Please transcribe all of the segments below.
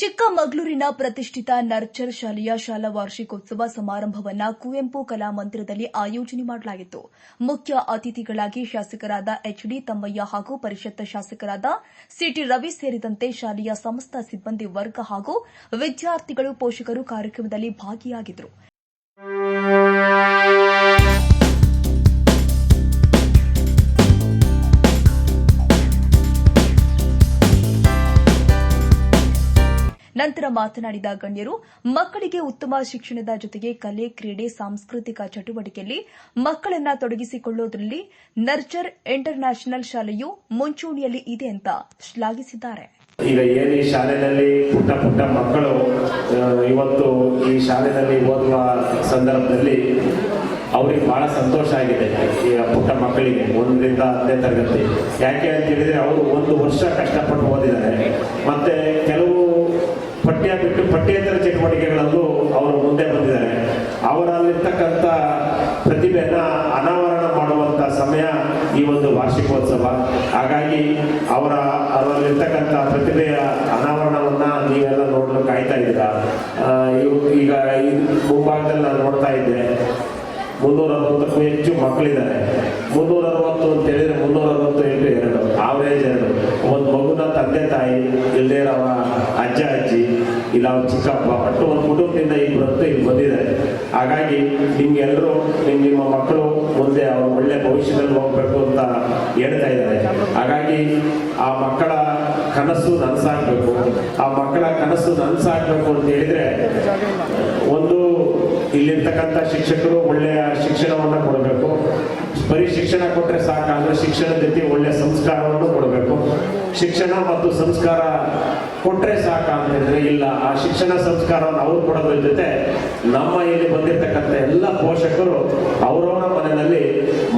ಚಿಕ್ಕಮಗಳೂರಿನ ಪ್ರತಿಷ್ಠಿತ ನರ್ಚರ್ ಶಾಲೆಯ ಶಾಲಾ ವಾರ್ಷಿಕೋತ್ಸವ ಸಮಾರಂಭವನ್ನು ಕುವೆಂಪು ಕಲಾ ಮಂದಿರದಲ್ಲಿ ಆಯೋಜನೆ ಮಾಡಲಾಗಿತ್ತು. ಮುಖ್ಯ ಅತಿಥಿಗಳಾಗಿ ಶಾಸಕರಾದ ಎಚ್ಡಿ ತಮ್ಮಯ್ಯ ಹಾಗೂ ಪರಿಷತ್ ಶಾಸಕರಾದ ಸಿಟಿ ರವಿ ಸೇರಿದಂತೆ ಶಾಲೆಯ ಸಮಸ್ತ ಸಿಬ್ಬಂದಿ ವರ್ಗ ಹಾಗೂ ವಿದ್ಯಾರ್ಥಿಗಳು ಪೋಷಕರು ಕಾರ್ಯಕ್ರಮದಲ್ಲಿ ಭಾಗಿಯಾಗಿದ್ದರು. ನಂತರ ಮಾತನಾಡಿದ ಗಣ್ಯರು, ಮಕ್ಕಳಿಗೆ ಉತ್ತಮ ಶಿಕ್ಷಣದ ಜೊತೆಗೆ ಕಲೆ, ಕ್ರೀಡೆ, ಸಾಂಸ್ಕೃತಿಕ ಚಟುವಟಿಕೆಯಲ್ಲಿ ಮಕ್ಕಳನ್ನ ತೊಡಗಿಸಿಕೊಳ್ಳುವುದರಲ್ಲಿ ನರ್ಚರ್ ಇಂಟರ್ ನ್ಯಾಷನಲ್ ಶಾಲೆಯು ಮುಂಚೂಣಿಯಲ್ಲಿ ಇದೆ ಅಂತ ಶ್ಲಾಘಿಸಿದ್ದಾರೆ. ಈಗ ಏನು ಈ ಶಾಲೆಯಲ್ಲಿ ಪುಟ್ಟ ಪುಟ್ಟ ಮಕ್ಕಳು ಇವತ್ತು ಈ ಶಾಲೆಯಲ್ಲಿ ಓದುವ ಸಂದರ್ಭದಲ್ಲಿ ಅವ್ರಿಗೆ ಬಹಳ ಸಂತೋಷ ಆಗಿದೆ. ಈಗ ಪುಟ್ಟ ಮಕ್ಕಳಿಗೆ ಒಂದರಿಂದ ಹತ್ತನೇ ತರಗತಿ. ಯಾಕೆ ಅಂತ ಹೇಳಿದ್ರೆ ಅವರು ಒಂದು ವರ್ಷ ಕಷ್ಟಪಟ್ಟು ಓದಿದ್ದಾರೆ. ಮತ್ತೆ ಕೆಲವು ಪಠ್ಯ ಬಿಟ್ಟು ಪಠ್ಯೇತರ ಚಟುವಟಿಕೆಗಳಲ್ಲೂ ಅವರು ಮುಂದೆ ಬಂದಿದ್ದಾರೆ. ಅವರಲ್ಲಿರ್ತಕ್ಕಂಥ ಪ್ರತಿಭೆನ ಅನಾವರಣ ಮಾಡುವಂಥ ಸಮಯ ಈ ಒಂದು ವಾರ್ಷಿಕೋತ್ಸವ. ಹಾಗಾಗಿ ಅವರ, ಅವರಲ್ಲಿರ್ತಕ್ಕಂಥ ಪ್ರತಿಭೆಯ ಅನಾವರಣವನ್ನು ನೀವೆಲ್ಲ ನೋಡಲು ಕಾಯ್ತಾ ಇದ್ದೀರಾ? ಈಗ ಮುಂಭಾಗದಲ್ಲಿ ನಾನು ನೋಡ್ತಾ ಇದ್ದೆ. ಮುನ್ನೂರ ಅರವತ್ತಕ್ಕೂ ಹೆಚ್ಚು ಮಕ್ಕಳಿದ್ದಾರೆ. ಮುನ್ನೂರ ಅರವತ್ತು ಅಂತ ಹೇಳಿದರೆ ಮುನ್ನೂರ ಅರವತ್ತು ಎಂಟು ಎರಡು ಆವರೇಜ್ ಎರಡು. ಒಂದು ಮಗುನ ತಂದೆ ತಾಯಿ ಇಲ್ಲದೇ ಅಜ್ಜಿ ಇಲ್ಲ, ಅವ್ರ ಚಿಕ್ಕಪ್ಪ. ಒಟ್ಟು ಒಂದು ಕುಟುಂಬದಿಂದ ಈ ಬಂದು ಇಲ್ಲಿ ಬಂದಿದ್ದಾರೆ. ಹಾಗಾಗಿ ನಿಮ್ಗೆಲ್ಲರೂ ನಿಮ್ ನಿಮ್ಮ ಮಕ್ಕಳು ಮುಂದೆ ಅವ್ರ ಒಳ್ಳೆ ಭವಿಷ್ಯದಲ್ಲಿ ಹೋಗ್ಬೇಕು ಅಂತ ಹೇಳ್ತಾ ಇದ್ದಾರೆ. ಹಾಗಾಗಿ ಆ ಮಕ್ಕಳ ಕನಸು ನನಸಾಗಬೇಕು. ಆ ಮಕ್ಕಳ ಕನಸು ನನಸಾಗಬೇಕು ಅಂತ ಹೇಳಿದ್ರೆ, ಒಂದು ಇಲ್ಲಿರ್ತಕ್ಕಂಥ ಶಿಕ್ಷಕರು ಒಳ್ಳೆಯ ಶಿಕ್ಷಣವನ್ನು ಕೊಡಬೇಕು. ಬರೀ ಶಿಕ್ಷಣ ಕೊಟ್ಟರೆ ಸಾಕ ಅಂದರೆ ಶಿಕ್ಷಣದ ಜೊತೆ ಒಳ್ಳೆಯ ಕೊಡಬೇಕು ಶಿಕ್ಷಣ ಮತ್ತು ಸಂಸ್ಕಾರ ಕೊಟ್ಟರೆ ಸಾಕ ಅಂತಂದ್ರೆ ಇಲ್ಲ, ಆ ಶಿಕ್ಷಣ ಸಂಸ್ಕಾರವನ್ನು ಅವ್ರು ಕೊಡೋದ್ರ ಜೊತೆ ನಮ್ಮ ಇಲ್ಲಿ ಬಂದಿರತಕ್ಕಂಥ ಎಲ್ಲ ಪೋಷಕರು ಅವರವರ ಮನೆಯಲ್ಲಿ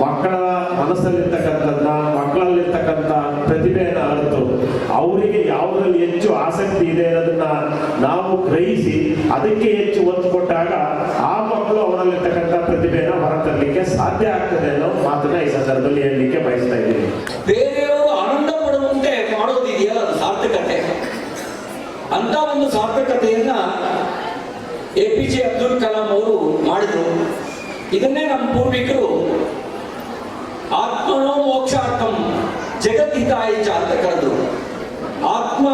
ಮಕ್ಕಳ ಮನಸ್ಸಲ್ಲಿರ್ತಕ್ಕಂಥದ್ದನ್ನ ಮಕ್ಕಳಲ್ಲಿರ್ತಕ್ಕಂಥ ಪ್ರತಿಭೆಯನ್ನು ಅರಿತು ಅವರಿಗೆ ಯಾವುದ್ರಲ್ಲಿ ಹೆಚ್ಚು ಆಸಕ್ತಿ ಇದೆ ಅನ್ನೋದನ್ನ ನಾವು ಗ್ರಹಿಸಿ ಅದಕ್ಕೆ ಹೆಚ್ಚು ಒತ್ತು ಕೊಟ್ಟಾಗ ಆ ಮಕ್ಕಳು ಅವರಲ್ಲಿರ್ತಕ್ಕಂಥ ಪ್ರತಿಭೆಯನ್ನು ಹೊರತರಲಿಕ್ಕೆ ಸಾಧ್ಯ ಆಗ್ತದೆ ಅನ್ನೋ ಮಾತನ್ನ ಈ ಸಂದರ್ಭದಲ್ಲಿ ಹೇಳಲಿಕ್ಕೆ ಬಯಸ್ತಾ ಇದ್ದೀನಿ. ಸಾರ್ಥಕತೆ. ಅಂತ ಒಂದು ಸಾರ್ಥಕತೆಯನ್ನ A P J Abdul Kalam ಅವರು ಮಾಡಿದ್ರು. ಇದನ್ನೇ ನಮ್ಮ ಪೂರ್ವಿಕರು ಆತ್ಮನೋ ಮೋಕ್ಷಾರ್ಥಂ ಜಗದ್ಹಿತಾಯ ಹಿತಾಯ ಅಂತ ಕರೆದ್ರು. ಆತ್ಮ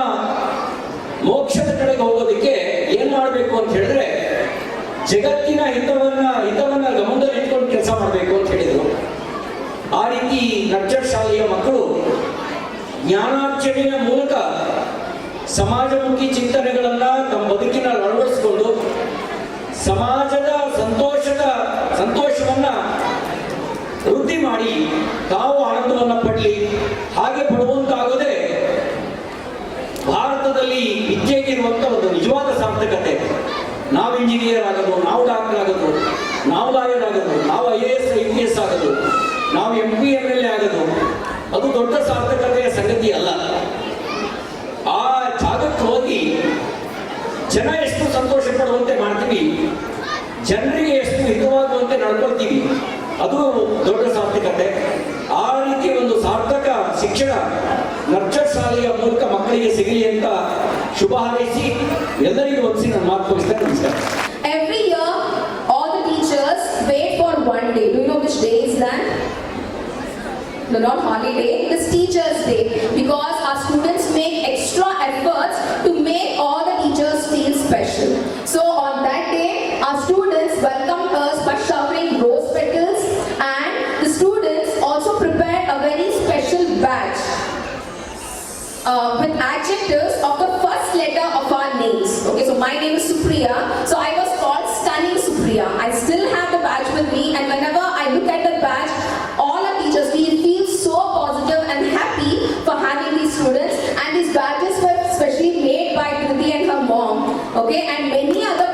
ಮೋಕ್ಷದ ಕಡೆಗೆ ಹೋಗೋದಕ್ಕೆ ಏನ್ ಮಾಡಬೇಕು ಅಂತ ಹೇಳಿದ್ರೆ ಜಗತ್ತಿನ ಹಿತವನ್ನ ಹಿತವನ್ನ ಗಮನದಲ್ಲಿ ಇಟ್ಕೊಂಡು ಕೆಲಸ ಮಾಡಬೇಕು ಅಂತ ಹೇಳಿದ್ರು. ಆ ರೀತಿ ನರ್ಚರ್ ಶಾಲೆಯ ಜ್ಞಾನಾರ್ಜನೆಯ ಮೂಲಕ ಸಮಾಜಮುಖಿ ಚಿಂತನೆಗಳನ್ನ ತಮ್ಮ ಬದುಕಿನಲ್ಲಿ ಅಳವಡಿಸಿಕೊಂಡು ಸಮಾಜದ ಸಂತೋಷದ ಸಂತೋಷವನ್ನ ವೃದ್ಧಿ ಮಾಡಿ ತಾವು ಆನಂದವನ್ನ ಪಡಲಿ, ಹಾಗೆ ಪಡುವಂತಾಗದೆ ಭಾರತದಲ್ಲಿ ವಿದ್ಯೆಗಿರುವಂತ ಒಂದು ನಿಜವಾದ ಸಾರ್ಥಕತೆ. ನಾವು ಇಂಜಿನಿಯರ್ ಆಗೋದು, ನಾವು ಡಾಕ್ಟರ್ ಆಗೋದು, ನಾವು ಲಾಯರ್ ಆಗೋದು, ನಾವು I A S I P S ಆಗೋದು, ನಾವು M P M L A ಆಗೋದು, ಅದು ದೊಡ್ಡ ಸಾರ್ಥಕತೆಯ ಸಂಗತಿ ಅಲ್ಲ ಆ ಜಾಗಕ್ಕೆ ಹೋಗಿ ಜನ ಎಷ್ಟು ಸಂತೋಷ ಪಡುವಂತೆ ಮಾಡ್ತೀವಿ? ಜನರಿಗೆ ಎಷ್ಟು ಹಿತವಾಗುವಂತೆ ನಡ್ಕೊಳ್ತೀವಿ? ಅದು ದೊಡ್ಡ ಸಾರ್ಥಕತೆ. ಆ ರೀತಿ ಒಂದು ಸಾರ್ಥಕ ಶಿಕ್ಷಣ ನರ್ಚರ್ ಶಾಲೆಯ ಮೂಲಕ ಮಕ್ಕಳಿಗೆ ಸಿಗಲಿ ಅಂತ ಶುಭ ಹಾರೈಸಿ ಎಲ್ಲರಿಗೂ ಒಂದ್ಸಿ ನಾನು ಮಾತು ಮುಗಿಸ್ತೇನೆ ನಮಸ್ಕಾರ. Every year all the teachers wait for one day do you know which day is that No, not holiday. Teachers' Day. Uh, with adjectives of the first letter of our names. Okay, so my name is Supriya. So I was called Stunning Supriya. I still have the badge with me, and whenever I look at the badge, all our teachers we feel so positive and happy for having these students. And these badges were specially made by Kriti and her mom. Okay, and many other